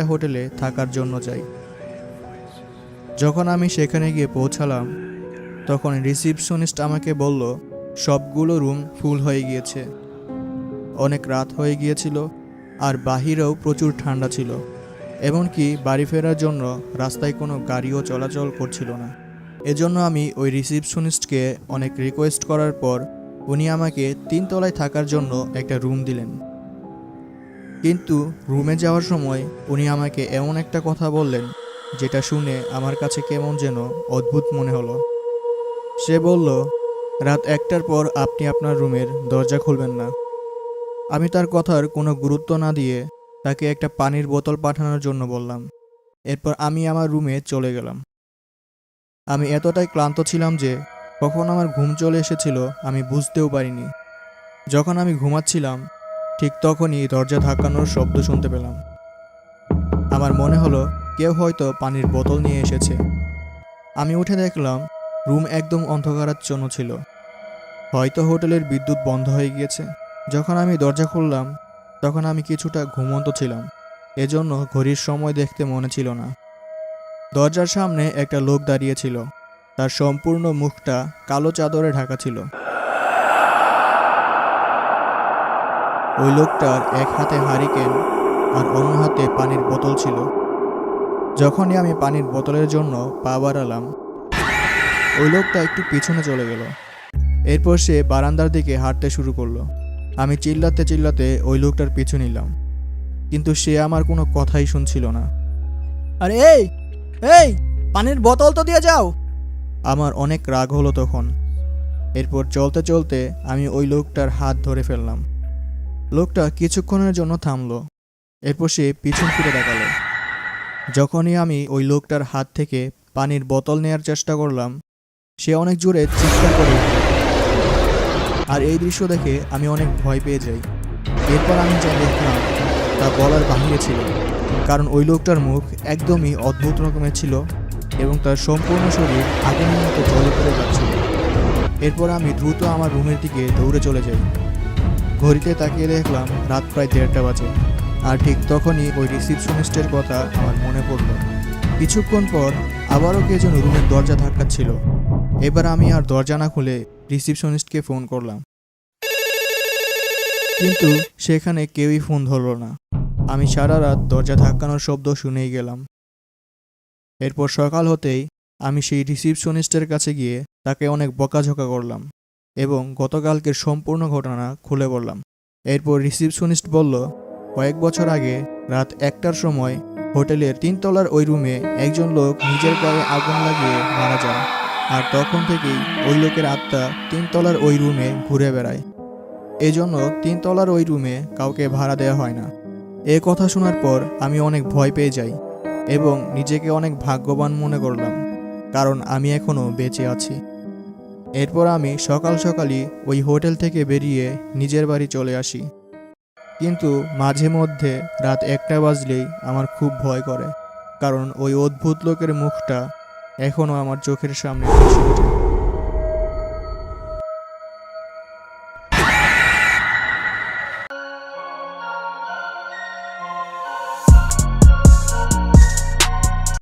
একটা হোটেলে থাকার জন্য যাই যখন আমি সেখানে গিয়ে পৌঁছালাম, তখন রিসিপশনিস্ট আমাকে বলল, সবগুলো রুম ফুল হয়ে গিয়েছে। অনেক রাত হয়ে গিয়েছিল আর বাহিরেও প্রচুর ঠান্ডা ছিল। এমনকি বাড়ি ফেরার জন্য রাস্তায় কোনো গাড়িও চলাচল করছিল না। এজন্য আমি ওই রিসিপশনিস্টকে অনেক রিকোয়েস্ট করার পর উনি আমাকে তিনতলায় থাকার জন্য একটা রুম দিলেন। কিন্তু রুমে যাওয়ার সময় উনি আমাকে এমন একটা কথা বললেন, যেটা শুনে আমার কাছে কেমন যেন অদ্ভুত মনে হলো। সে বলল, রাত একটার পর আপনি আপনার রুমের দরজা খুলবেন না। আমি তার কথার কোনো গুরুত্ব না দিয়ে তাকে একটা পানির বোতল পাঠানোর জন্য বললাম। এরপর আমি আমার রুমে চলে গেলাম। আমি এতটাই ক্লান্ত ছিলাম যে কখন আমার ঘুম চলে এসেছিল আমি বুঝতেও পারিনি। যখন আমি ঘুমাচ্ছিলাম ঠিক তখনই দরজা ধাক্কানোর শব্দ শুনতে পেলাম। আমার মনে হলো, কেউ হয়তো পানির বোতল নিয়ে এসেছে। আমি উঠে দেখলাম, রুম একদম অন্ধকারাচ্ছন্ন ছিল। হয়তো হোটেলের বিদ্যুৎ বন্ধ হয়ে গিয়েছে। যখন আমি দরজা খুললাম, তখন আমি কিছুটা ঘুমন্ত ছিলাম। এজন্য ঘড়ির সময় দেখতে মনে ছিল না। দরজার সামনে একটা লোক দাঁড়িয়ে ছিল। তার সম্পূর্ণ মুখটা কালো চাদরে ঢাকা ছিল। ওই লোকটার এক হাতে হারিকেন আর অন্য হাতে পানির বোতল ছিল। যখনই আমি পানির বোতলের জন্য পা বাড়ালাম ওই লোকটা একটু পিছনে চলে গেল। এরপর সে বারান্দার দিকে হাঁটতে শুরু করল। আমি চিল্লাতে চিল্লাতে ওই লোকটার পিছু নিলাম। কিন্তু সে আমার কোনো কথাই শুনছিল না। আরে এই এই পানির বোতল তো দিয়ে যাও। আমার অনেক রাগ হলো তখন। এরপর চলতে চলতে আমি ওই লোকটার হাত ধরে ফেললাম। লোকটা কিছুক্ষণের জন্য থামলো। এরপর সে পিছন ফিরে তাকালো। যখনই আমি ওই লোকটার হাত থেকে পানির বোতল নেয়ার চেষ্টা করলাম, সে অনেক জোরে চিৎকার করে আর এই দৃশ্য দেখে আমি অনেক ভয় পেয়ে যাই। এরপর আমি যা দেখলাম, তা বলার বাহিরে ছিল। কারণ ওই লোকটার মুখ একদমই অদ্ভুত রকমের ছিল এবং তার সম্পূর্ণ শরীর আগুনের মতো জ্বলে পড়ে যাচ্ছিল। এরপর আমি দ্রুত আমার রুমের দিকে দৌড়ে চলে যাই। ঘড়িতে তাকিয়ে দেখলাম রাত প্রায় দেড়টা বাজে। আর ঠিক তখনই ওই রিসিপশনিস্টের কথা আমার মনে পড়ল। কিছুক্ষণ পর আবারও কে যেন রুমের দরজা ধাক্কাচ্ছিল এবার আমি আর দরজা না খুলে রিসিপশনিস্টকে ফোন করলাম। কিন্তু সেখানে কেউই ফোন ধরলো না। আমি সারা রাত দরজা ধাক্কানোর শব্দ শুনেই গেলাম। এরপর সকাল হতেই আমি সেই রিসিপশনিস্টের কাছে গিয়ে তাকে অনেক বকাঝকা করলাম। এবং গতকালকের সম্পূর্ণ ঘটনা খুলে বললাম। এরপর রিসিপশনিস্ট বলল, কয়েক বছর আগে রাত একটার সময় হোটেলের তিনতলার ওই রুমে একজন লোক নিজের গায়ে আগুন লাগিয়ে মারা যায় আর তখন থেকেই ওই লোকের আত্মা তিনতলার ওই রুমে ঘুরে বেড়ায়। এজন্য তিনতলার ওই রুমে কাউকে ভাড়া দেওয়া হয় না। এ কথা শোনার পর আমি অনেক ভয় পেয়ে যাই এবং নিজেকে অনেক ভাগ্যবান মনে করলাম, কারণ আমি এখনও বেঁচে আছি। এরপর আমি সকাল সকালই ওই হোটেল থেকে বেরিয়ে নিজের বাড়ি চলে আসি। কিন্তু মাঝে মধ্যে রাত একটা বাজলেই আমার খুব ভয় করে, কারণ ওই অদ্ভুত লোকের মুখটা এখনও আমার চোখের সামনে ভেসে ওঠে।